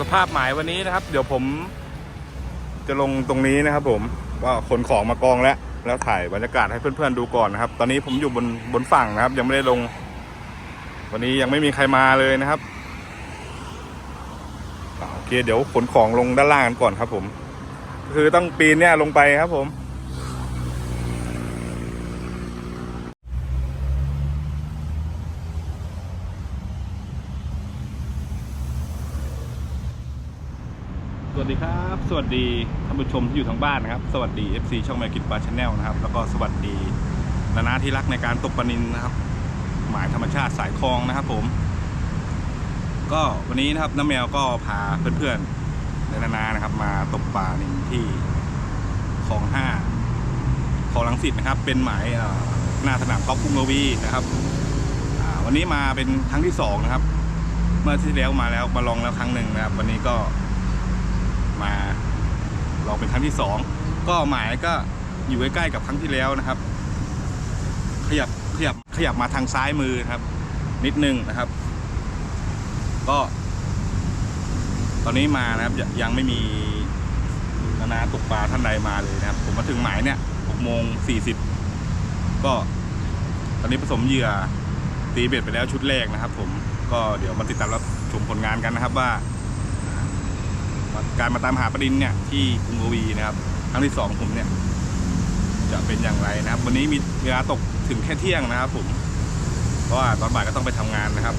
สภาพหมายวันนี้นะครับ เดี๋ยวผมจะลงตรงนี้นะครับ ผมว่าขนของมากองแล้ว แล้วถ่ายบรรยากาศให้เพื่อนๆดูก่อนนะครับ ตอนนี้ผมอยู่บนบนฝั่งนะครับ ยังไม่ได้ลง วันนี้ยังไม่มีใครมาเลยนะครับโอเคเดี๋ยวขนของลงด้านล่างกันก่อนครับ ผม คือต้องปีนเนี่ยลงไปครับผม สวั สวัสดีท่านผู้ชมที่อยู่ทางบ้านนะครับ สวัสดี FC ช่องแมกินปลาชแนลนะครับ แล้วก็สวัสดีนานาที่รักในการตกปลานินนะครับ หมายธรรมชาติสายคลองนะครับผม ก็วันนี้นะครับน้าแมวก็พาเพื่อนๆและนานานะครับ มาตกปลานินที่คลองห้าคลองลังสิตนะครับ เป็นหมายหน้าสนามกอล์ฟกรุงระวีนะครับวันนี้มาเป็นครั้งที่สองนะครับ เมื่อที่แล้วมาแล้วมาลองแล้วครั้งหนึ่งนะครับ วันนี้ก็ มาลองเป็นครั้งที่สองก็หมายก็อยู่ใกล้ๆกับครั้งที่แล้วนะครับ ขยับขยับขยับมาทางซ้ายมือครับ นิดนึงนะครับ ก็ ตอนนี้มานะครับยังไม่มีนานาตกปลาท่านใดมาเลยนะครับ ผมมาถึงหมายเนี่ย6โมง40ก็ตอนนี้ผสมเหยื่อตีเบ็ดไปแล้วชุดแรกนะครับ ผมก็เดี๋ยวมาติดตามรับชมผลงานกันนะครับว่า การมาตามหาประดินเนี่ยที่กรุงโกวีนะครับครั้งที่สองผมเนี่ย จะเป็นอย่างไรนะครับ วันนี้มีเวลาตกถึงแค่เที่ยงนะครับ ผม เพราะว่าตอนบ่ายก็ต้องไปทำงานนะครับ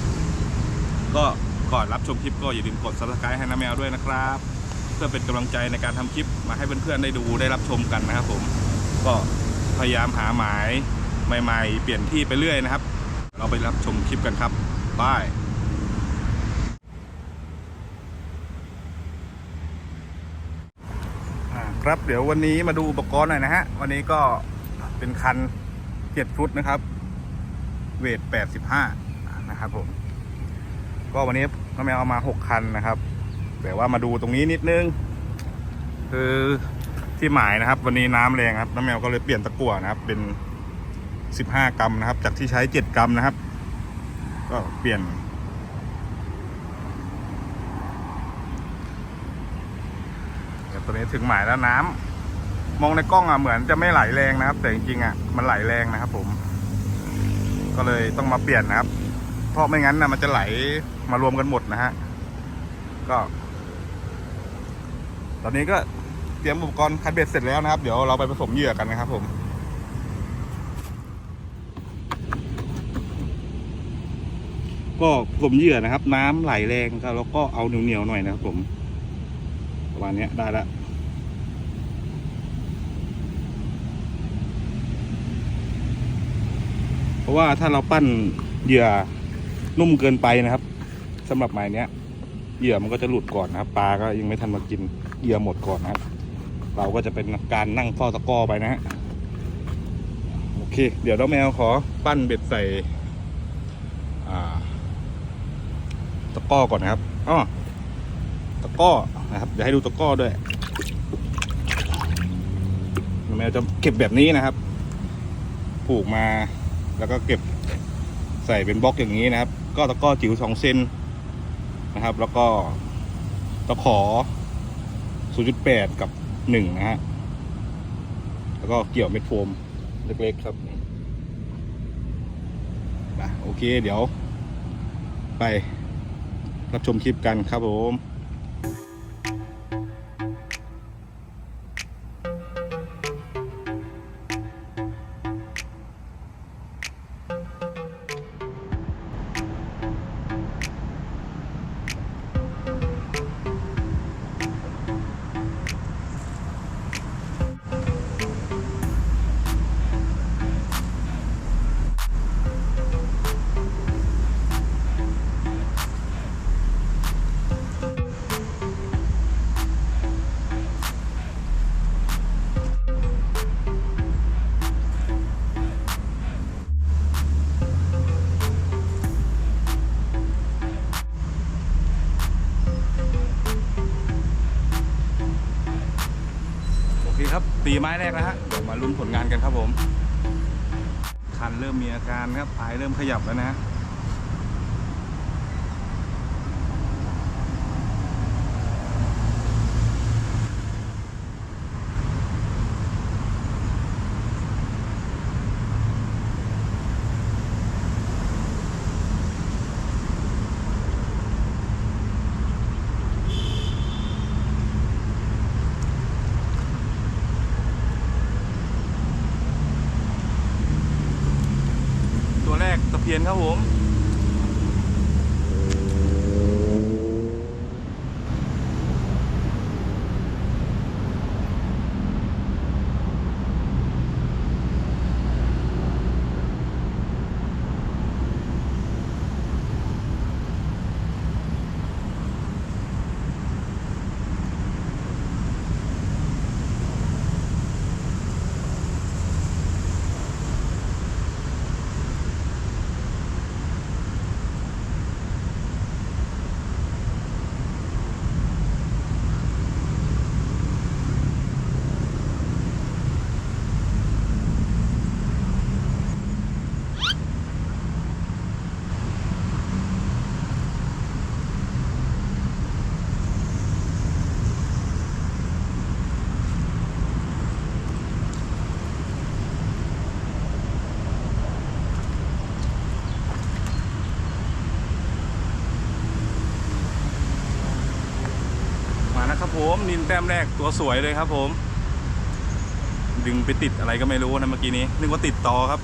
ก็ก่อนรับชมคลิปก็อย่าลืมกด subscribe ให้น้าแมวด้วยนะครับ เพื่อเป็นกำลังใจในการทำคลิปมาให้เพื่อนๆได้ดูได้รับชมกันนะครับ ผม ก็พยายามหาหมายใหม่ ๆ เปลี่ยนที่ไปเรื่อยนะครับ เราไปรับชมคลิปกันครับบาย อ่า ครับเดี๋ยววันนี้มาดูอุปกรณ์หน่อยนะฮะ วันนี้ก็เป็นคันเจ็ดฟุตนะครับ เวทแปดสิบห้านะครับผม ก็วันนี้น้องแมวเอามาหกคันนะครับ แต่ว่ามาดูตรงนี้นิดนึง คือที่หมายนะครับ วันนี้น้ำแรงครับน้องแมวก็เลยเปลี่ยนตะกั่วนะครับ เป็นสิบห้ากรัมนะครับ จากที่ใช้เจ็ดกรัมนะครับ ก็เปลี่ยน ต่ตัวนี้ถึงหมายแล้วน้ำมองในกล้องอะเหมือนจะไม่ไหลแรงนะครับ แต่จริงๆอะมันไหลแรงนะครับ ผม ก็เลยต้องมาเปลี่ยนนะครับ เพราะไม่งั้นนะมันจะไหลมารวมกันหมดนะฮะก็ ตอนนี้ก็เตรียมอุปกรณ์คัดเบ็ดเสร็จแล้วนะครับ เดี๋ยวเราไปผสมเหยื่อกันนะครับ ผมก็ผสมเหยื่อนะครับ น้ำไหลแรงก็แล้วก็เอาเหนียวๆหน่อยนะครับผม มาณเนี้ได้แล้วเพราะว่าถ้าเราปั้นเหยื่อนุ่มเกินไปนะครับสำหรับหมายเนี้ยเหยื่อมันก็จะหลุดก่อนนะครับปลาก็ยังไม่ทันมากินเหยื่อหมดก่อนนะครับ เราก็จะเป็นการนั่งเฝ้าตะก้อไปนะฮะโอเค เดี๋ยวน้องแมวขอปั้นเบ็ดใส่ตะก้อก่อนนะครับอ้อ ตะก้อนะครับ เดี๋ยวให้ดูตะก้อด้วยแมวจะเก็บแบบนี้นะครับผูกมา แล้วก็เก็บใส่เป็นบล็อกอย่างนี้นะครับ ก็ตะก้อจิ๋วสองเซนนะครับ แล้วก็ตะขอ 0.8 กับ 1 นะฮะ แล้วก็เกี่ยวเม็ดโฟมเล็กๆครับโอเคเดี๋ยว ไปรับชมคลิปกันครับผม 4 ไม้แรกนะฮะเดี๋มาลุ้นผลงานกันครับผม คันเริ่มมีอาการครับปลายเริ่มขยับแล้วนะ ยนครับผม นะครับผมนินแต้มแรกตัวสวยเลยครับผม ดึงไปติดอะไรก็ไม่รู้นะเมื่อกี้นี้นึกว่าติดต่อครับ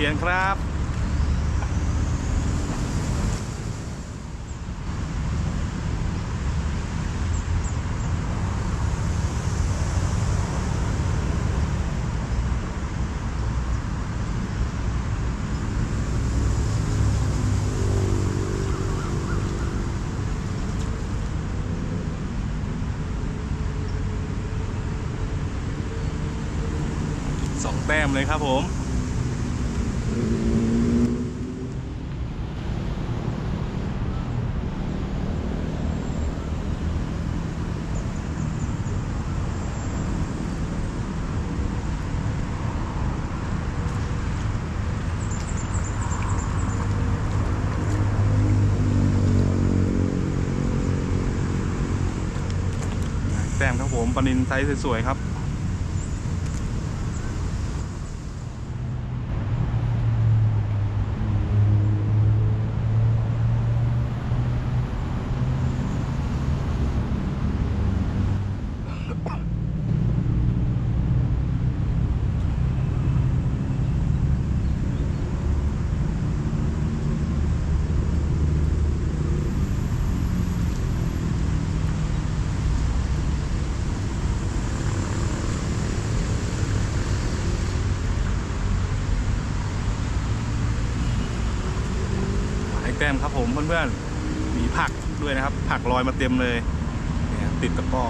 ปลี่ยนครับ สองแต้มเลยครับผม ผมปนินไซส์สวยๆครับ ครับผมเพื่อนๆมีผักด้วยนะครับ ผักลอยมาเต็มเลยติดตะกร้อ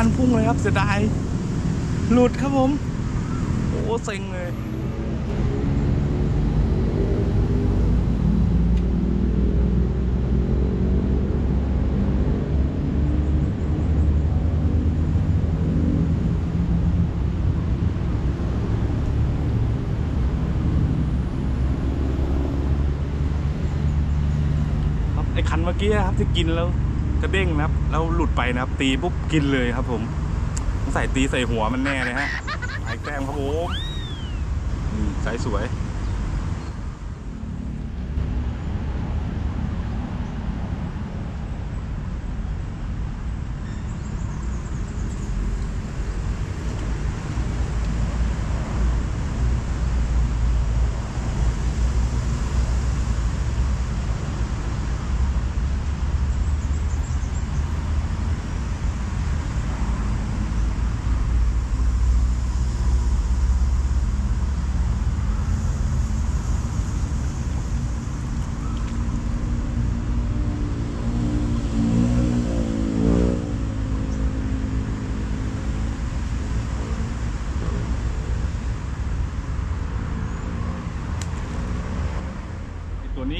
คันพุ่งเลยครับเสียดาย หลุดครับผม โอ้เซ็งเลยไอ้คันเมื่อกี้ครับที่กินแล้ว กระเด้งนะครับ แล้วหลุดไปนะครับ ตีปุ๊บกินเลยครับ ผมใส่ตีใส่หัวมันแน่เลยฮะไอ้แกล้งครับผมอืมสายสวย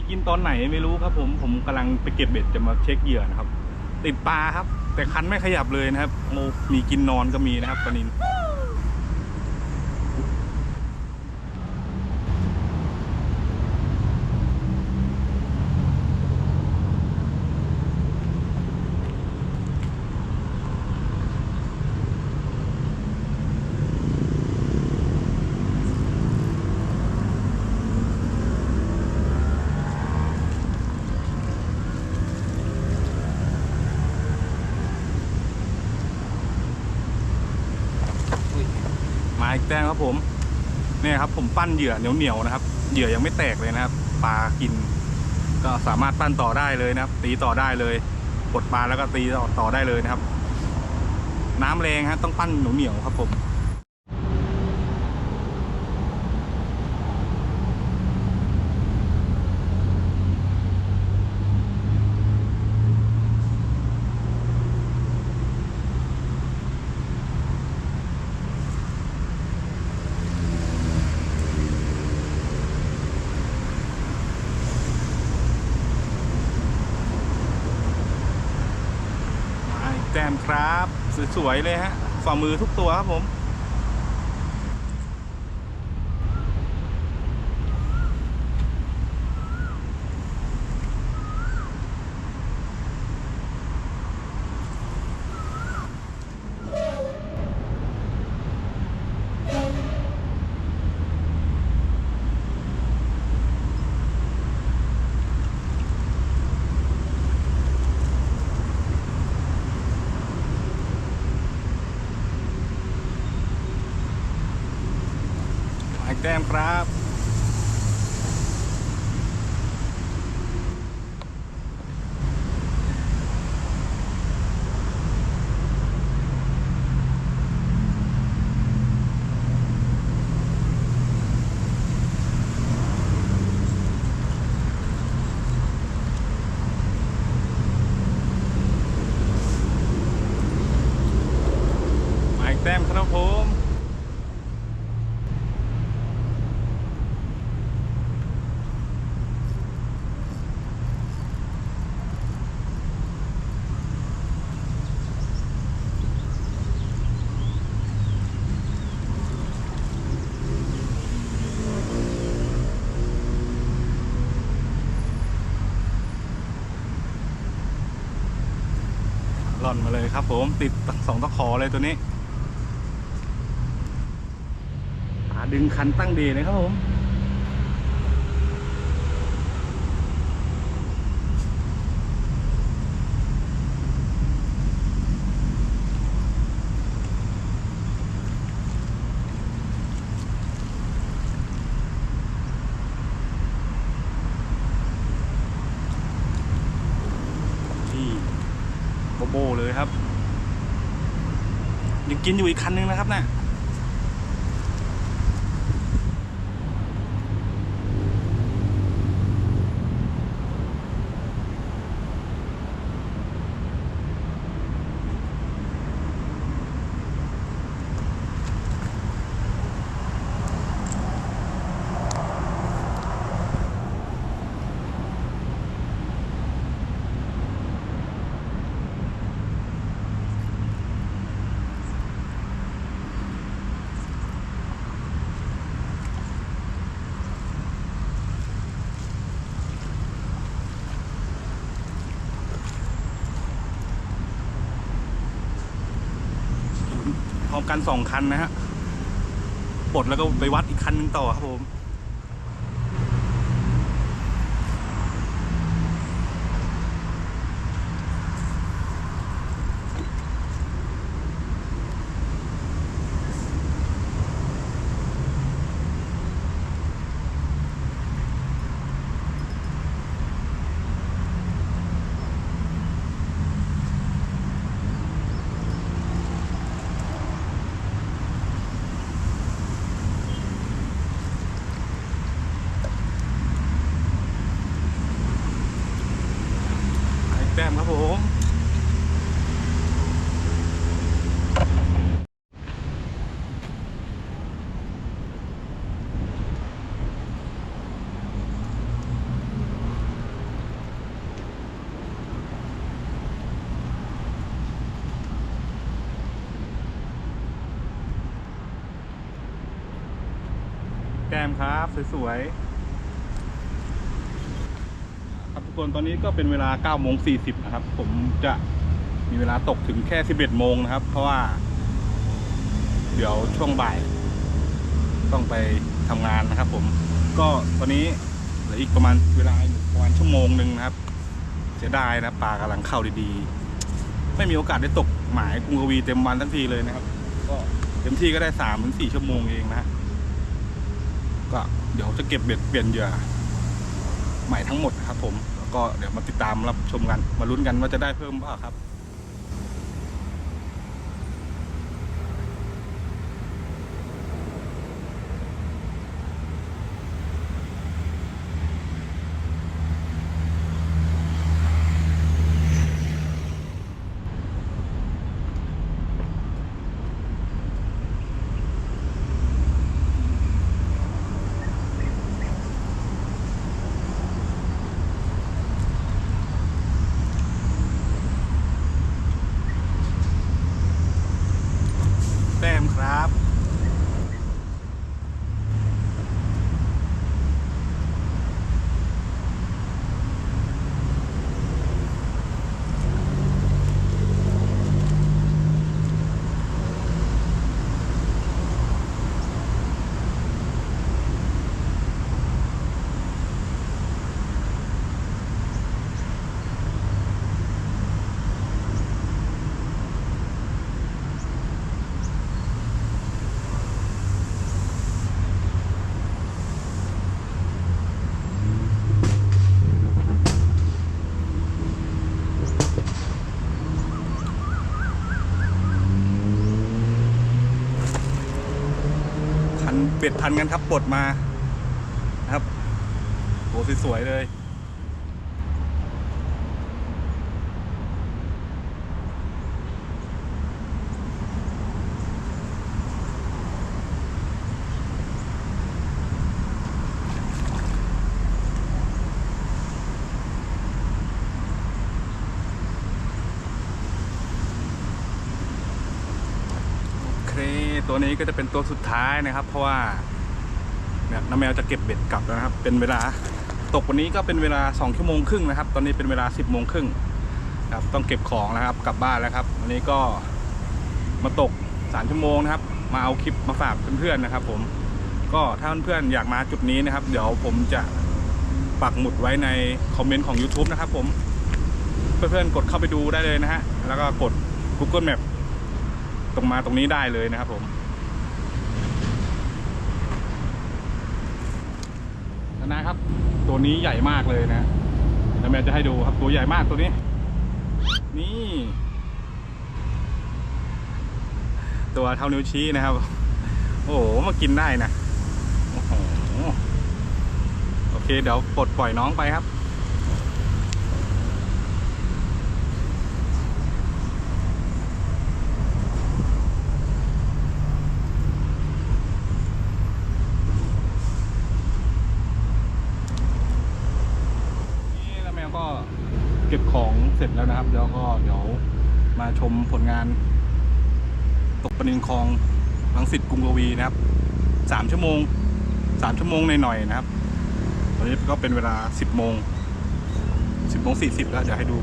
กินตอนไหนไม่รู้ครับ ผมผมกำลังไปเก็บเบ็ดจะมาเช็คเหยื่อนะครับ ติดปลาครับ แต่คันไม่ขยับเลยนะครับโมมีกินนอนก็มีนะครับปลานิน แต้มครับผมเนี่ยครับผมปั้นเหยื่อเหนียวๆนะครับ เหยื่อยังไม่แตกเลยนะครับปลากิน ก็สามารถปั้นต่อได้เลยนะครับ ตีต่อได้เลยกดปลาแล้วก็ตีต่อต่อได้เลยนะครับ น้ำแรงฮะต้องปั้นเหนียวๆครับผม มาอีกแต้มครับ สวยๆเลยฮะฝ่ามือทุกตัวครับผม มาอีกแต้มครับ อนมาเลยครับผมติดสองตะขอเลยตัวนี้ดึงคันตั้งดีเลยครับผม นี่ โบเลยครับยังกินอยู่อีกคันนึงนะครับนะ่ะ กันสองคันนะฮะปลดแล้วก็ไปวัดอีกคันหนึงต่อครับผม มครับ สวยๆ ครับทุกคนตอนนี้ก็เป็นเวลา9โมง40 นะครับ ผมจะมีเวลาตกถึงแค่ 11 โมงนะครับ เพราะว่า เดี๋ยวช่วงบ่าย ต้องไปทำงานนะครับ ผม ก็ตอนนี้เหลืออีกประมาณเวลาประมาณชั่วโมงหนึ่งนะครับเสียดายนะปลากำลังเข้าดีๆ ไม่มีโอกาสได้ตกหมายกรุงกวีเต็มวันทั้งทีเลยนะครับ ก็เต็มที่ก็ได้สามถึงสี่ชั่วโมงเองนะ ก็เดี๋ยวจะเก็บเบ็ดเปลี่ยนเหยื่อใหม่ทั้งหมดนะครับผมแล้วก็เดี๋ยวมาติดตามรับชมกัน มาลุ้นกันว่าจะได้เพิ่มเปล่าครับ แต้มครับ พันเบ็ดพันกันครับปลดมานะครับโหสวยๆเลย โอเค ตัวนี้ก็จะเป็นตัวสุดท้ายนะครับ เพราะว่าเนี่ยน้าแมวจะเก็บเบ็ดกลับแล้วนะครับ เป็นเวลาตกวันนี้ก็เป็นเวลา2ชั่วโมงครึ่งนะครับ ตอนนี้เป็นเวลา 10โมงครึ่งครับต้องเก็บของแล้วครับกลับบ้านแล้วครับวันนี้ก็มาตก3ชั่วโมงนะครับ มาเอาคลิปมาฝากเพื่อนๆนะครับ ผมก็ถ้าเพื่อนๆอยากมาจุดนี้นะครับ เดี๋ยวผมจะปักหมุดไว้ในคอมเมนต์ของ YouTube นะครับ ผมเพื่อนๆกดเข้าไปดูได้เลยนะฮะแล้วก็กด Google Map ตรงมาตรงนี้ได้เลยนะครับผมนะครับ ตัวนี้ใหญ่มากเลยนะแล้วแม่จะให้ดูครับตัวใหญ่มากตัวนี้ นี่ ตัวเท่านิ้วชี้นะครับ โอ้โหมากินได้นะโอ้โหโอเค เดี๋ยวปลดปล่อยน้องไปครับ นี่แล้วแมวก็เก็บของ เสร็จแล้วนะครับ แล้วก็เดี๋ยวมาชมผลงาน ตกปนินคลองลังสิตกรุงกวีนะครับสามชั่วโมงสามชั่วโมงหน่อยๆนะครับ ตอนนี้ก็เป็นเวลาสิบโมงสิบโมงสี่สิบแล้วเดี๋ยวให้ดู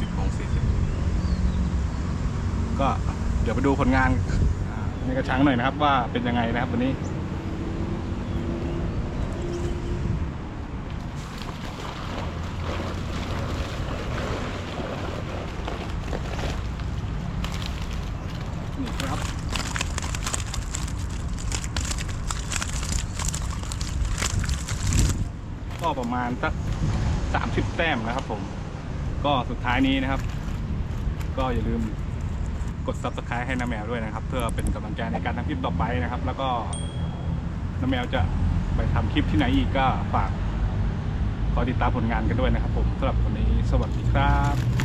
สิบโมงสี่สิบก็เดี๋ยวไปดูผลงานในกระชังหน่อยนะครับ ว่าเป็นยังไงนะครับวันนี้ครับ ก็ประ มาณสักสามสิบแต้มนะครับผม ก็สุดท้ายนี้นะครับ ก็อย่าลืมกด subscribe ให้น้าแมวด้วยนะครับ เพื่อเป็นกำลังใจในการทำคลิปต่อไปนะครับ แล้วก็น้าแมวจะไปทำคลิปที่ไหนอีกก็ฝากคอติดตามผลงานกันด้วยนะครับ ผมสำหรับวันนี้สวัสดีครับ